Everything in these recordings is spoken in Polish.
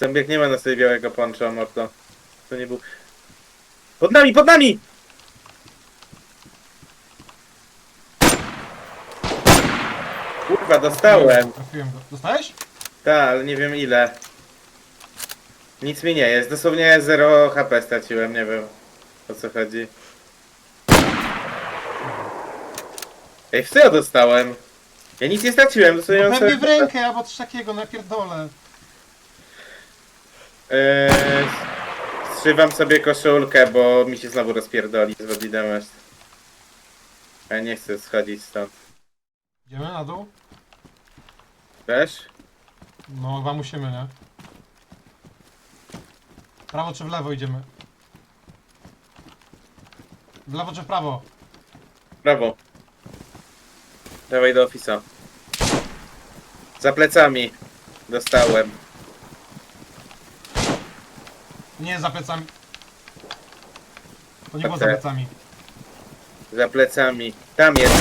Zębiak nie ma na sobie białego poncza, mordo. To nie był... Pod nami, pod nami! Kurwa, dostałem. Trafiłem go. Dostałeś? Tak, ale nie wiem ile. Nic mi nie jest, dosłownie 0 HP straciłem, nie wiem o co chodzi. Ej, w co ja dostałem? Ja nic nie straciłem, dosłownie No mam pewnie w sobie- rękę albo coś takiego, napierdolę. Eee, Zszywam sobie koszulkę, bo mi się znowu rozpierdoli z Wodidemest. Ja nie chcę schodzić stąd. Idziemy na dół? Też? No, chyba musimy, nie? W prawo czy w lewo idziemy? W lewo czy w prawo? Brawo. Dawaj do ofisa. Za plecami. Dostałem. Nie, za plecami. To nie było za plecami. Za plecami. Tam jest.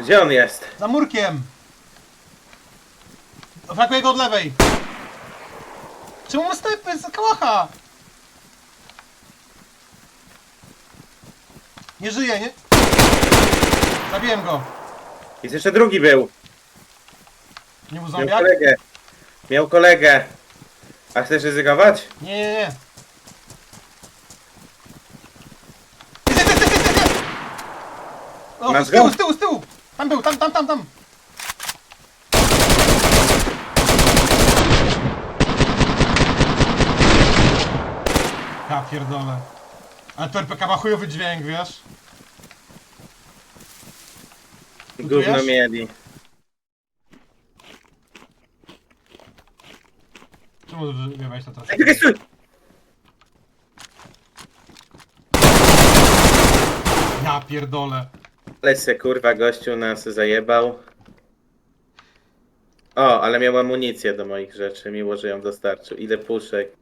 Gdzie on jest? Za murkiem! Brakuje go od lewej! Czemu ma snajper z kałacha? Nie żyje, nie? Zabiłem go. Jest jeszcze drugi był. Nie był Miał zombiak? kolegę. Miał kolegę. A chcesz ryzykować? Nie, nie, nie. Jest, jest, jest! O, Masz z tyłu, go? z tyłu, z tyłu! Tam był, tam, tam, tam, tam! Ja pierdolę. Ale to RPK ma chujowy dźwięk, wiesz? Gówno czujesz? mieli. Czemu wyjebałeś to teraz? Ej, czekaj, stój! Ja pierdolę. Ale se kurwa gościu nas zajebał. O, ale miał amunicję do moich rzeczy, miło, że ją dostarczył. Ile puszek.